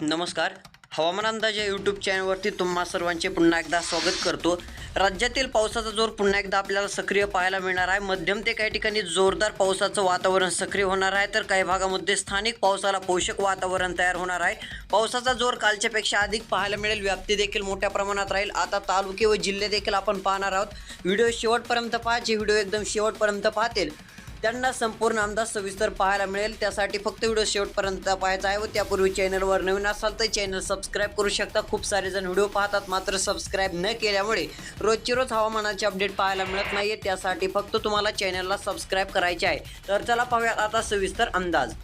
नमस्कार. हवामान अंदाज या यूट्यूब चॅनलवरती तुम्हा सर्वांचे पुन्हा एकदा स्वागत करतो. राज्यातील पावसाचा जोर पुन्हा एकदा आपल्याला सक्रिय पाहायला मिळणार आहे. मध्यम ते काही ठिकाणी जोरदार पावसाचं वातावरण सक्रिय होणार आहे. तर काही भागामध्ये स्थानिक पावसाला पोषक वातावरण तयार होणार आहे. पावसाचा जोर कालच्यापेक्षा अधिक पाहायला मिळेल. व्याप्ती देखील मोठ्या प्रमाणात राहील. आता तालुके व जिल्हे देखील आपण पाहणार आहोत. व्हिडिओ शेवटपर्यंत पाहायचे व्हिडिओ एकदम शेवटपर्यंत पाहतील त्यांना संपूर्ण अंदाज सविस्तर पाहायला मिळेल. त्यासाठी फक्त व्हिडिओ शेवटपर्यंत पाहायचा आहे व त्यापूर्वी चॅनलवर नवीन असाल तर चॅनल सबस्क्राईब करू शकता. खूप सारे जण व्हिडिओ पाहतात मात्र सबस्क्राईब न केल्यामुळे रोजची रोज हवामानाचे अपडेट पाहायला मिळत नाही त्यासाठी फक्त तुम्हाला चॅनलला सबस्क्राईब करायचे आहे. तर चला पाहूयात आता सविस्तर अंदाज.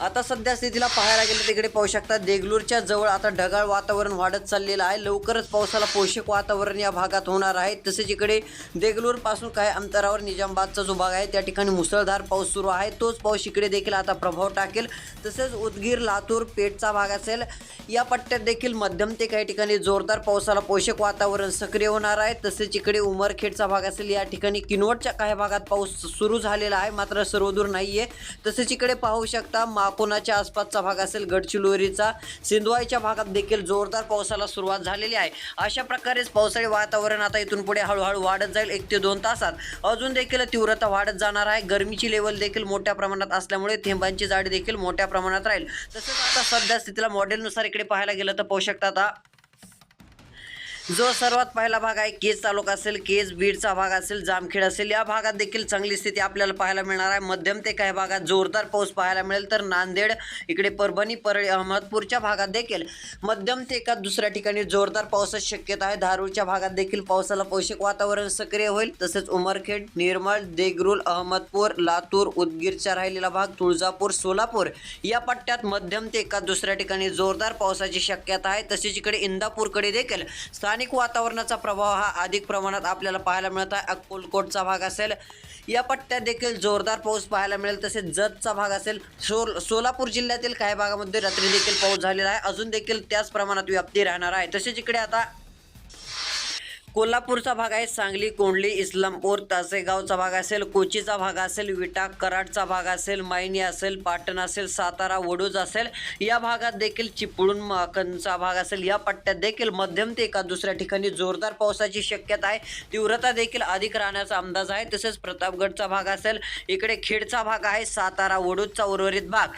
आता सध्या स्थितीला पाहायला गेलं तिकडे पाहू शकता देगलूरच्या जवळ आता ढगाळ वातावरण वाढत चाललेलं आहे. लवकरच पावसाला पोषक वातावरण या भागात होणार आहे. तसेच इकडे देगलूरपासून काही अंतरावर निजामबादचा जो भाग आहे त्या ठिकाणी मुसळधार पाऊस सुरू आहे. तोच पाऊस इकडे देखील आता प्रभाव टाकेल. तसेच उदगीर लातूर पेठचा भाग असेल या पट्ट्यात देखील मध्यम ते काही ठिकाणी जोरदार पावसाला पोषक वातावरण सक्रिय होणार आहे. तसेच इकडे उमरखेडचा भाग असेल या ठिकाणी किनवटच्या काही भागात पाऊस सुरू झालेला आहे मात्र सर्वदूर नाही आहे तसेच इकडे पाहू शकता पुण्याच्या आसपासचा भाग असेल गडचिरोलीचा. सिंधुवाईच्या भागात देखील जोरदार पावसाला सुरुवात झालेली आहे. अशा प्रकारेच पावसाळी वातावरण आता इथून पुढे हळूहळू वाढत जाईल एक ते दोन तासात. अजून देखील तीव्रता वाढत जाणार आहे. गरमीची लेवल देखील मोठ्या प्रमाणात असल्यामुळे थेंबांची जाडी देखील मोठ्या प्रमाणात राहील. तसंच आता सध्या स्थितीला मॉडेलनुसार इकडे पाहायला गेलं तर पाहू शकता आता जो सर्वात पहिला भाग आहे केज तालुका असेल केज बीडचा भाग असेल जामखेड असेल या भागात देखील चांगली स्थिती आपल्याला पाहायला मिळणार आहे. मध्यम ते काही भागात जोरदार पाऊस पाहायला मिळेल. तर नांदेड इकडे परभणी परळी अहमदपूरच्या भागात देखील मध्यम ते एका दुसऱ्या ठिकाणी जोरदार पावसाची शक्यता आहे. धारूरच्या भागात देखील पावसाला पोषक वातावरण सक्रिय होईल. तसेच उमरखेड निर्मळ देगरूल अहमदपूर लातूर उदगीरचा राहिलेला भाग तुळजापूर सोलापूर या पट्ट्यात मध्यम ते एका दुसऱ्या ठिकाणी जोरदार पावसाची शक्यता आहे. तसेच इकडे इंदापूरकडे देखील स्थानिक वातावरणाचा प्रभाव हा अधिक प्रमाणात आपल्याला पाहायला मिळत आहे. अक्कलकोटचा भाग असेल या पट्ट्यात देखील जोरदार पाऊस पाहायला मिळेल. तसेच जतचा भाग असेल सोल सोलापूर जिल्ह्यातील काही भागामध्ये रात्री देखील पाऊस झालेला आहे. अजून देखील त्याच प्रमाणात व्याप्ती राहणार आहे. तसेच इकडे आता कोल्हापूरचा भाग आहे सांगली कोंडली इस्लामपूर तासेगावचा भाग असेल कोचीचा भाग असेल विटा कराडचा भाग असेल मायनी असेल पाटण असेल सातारा वडूज असेल या भागात देखील चिपळूण माकणचा भाग असेल या पट्ट्यात देखील मध्यम ते एका दुसऱ्या ठिकाणी जोरदार पावसाची शक्यता आहे. तीव्रता देखील अधिक राहण्याचा अंदाज आहे. तसेच प्रतापगडचा भाग असेल इकडे खेडचा भाग आहे सातारा वडूजचा उर्वरित भाग.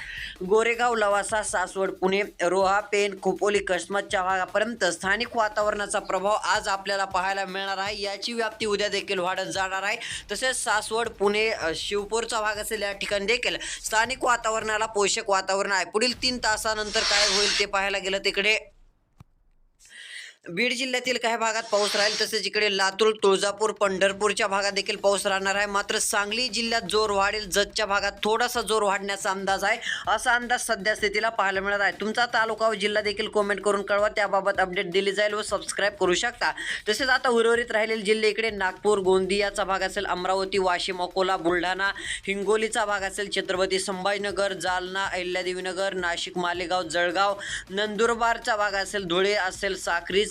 गोरेगाव लवासा सासवड पुणे रोहा पेन खोपोली कसमतच्या भागापर्यंत स्थानिक वातावरणाचा प्रभाव आज आपल्याला पाहायला मिळणार आहे. याची व्याप्ती उद्या देखील वाढत जाणार आहे. तसेच सासवड पुणे शिवपूरचा भाग असेल या ठिकाणी देखील स्थानिक वातावरणाला पोषक वातावरण आहे. पुढील तीन तासानंतर काय होईल ते पाहायला गेलं तिकडे. बीड जिल्ह्यातील काही भागात पाऊस राहील तसेच इकडे लातूर तुळजापूर पंढरपूरच्या भागात देखील पाऊस राहणार आहे. मात्र सांगली जिल्ह्यात जोर वाढेल जतच्या भागात थोडासा जोर वाढण्याचा अंदाज आहे. असा अंदाज सध्या स्थितीला पाहायला मिळत आहे. तुमचा तालुका व जिल्हा देखील कमेंट करून कळवा. त्याबाबत अपडेट दिली जाईल व सबस्क्राईब करू शकता. तसेच आता उर्वरित राहिलेले जिल्हे इकडे नागपूर गोंदियाचा भाग असेल अमरावती वाशिम अकोला बुलढाणा हिंगोलीचा भाग असेल छत्रपती संभाजीनगर जालना अहिल्यादेवीनगर नाशिक मालेगाव जळगाव नंदुरबारचा भाग असेल धुळे असेल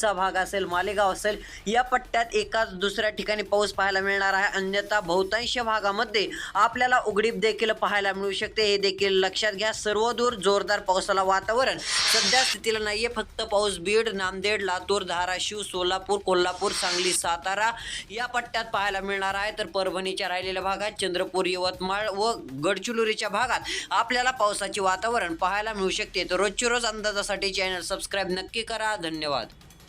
साक्रीचा भाग असेल मालेगाव असेल या पट्ट्यात एकाच दुसऱ्या ठिकाणी पाऊस पाहायला मिळणार आहे. अन्यथा बहुतांश भागामध्ये आपल्याला उघडीप देखील पाहायला मिळू शकते. हे देखील लक्षात घ्या. सर्वदूर जोरदार पावसाला वातावरण. सध्या स्थितीला नाहीये. फक्त पाऊस बीड नांदेड लातूर धाराशिव सोलापूर कोल्हापूर सांगली सातारा या पट्ट्यात पाहायला मिळणार आहे. तर परभणीच्या राहिलेल्या भागात चंद्रपूर यवतमाळ व गडचिरोलीच्या भागात आपल्याला पावसाचे वातावरण पाहायला मिळू शकते. तर रोजची रोज अंदाजासाठी चॅनल सबस्क्राईब नक्की करा. धन्यवाद.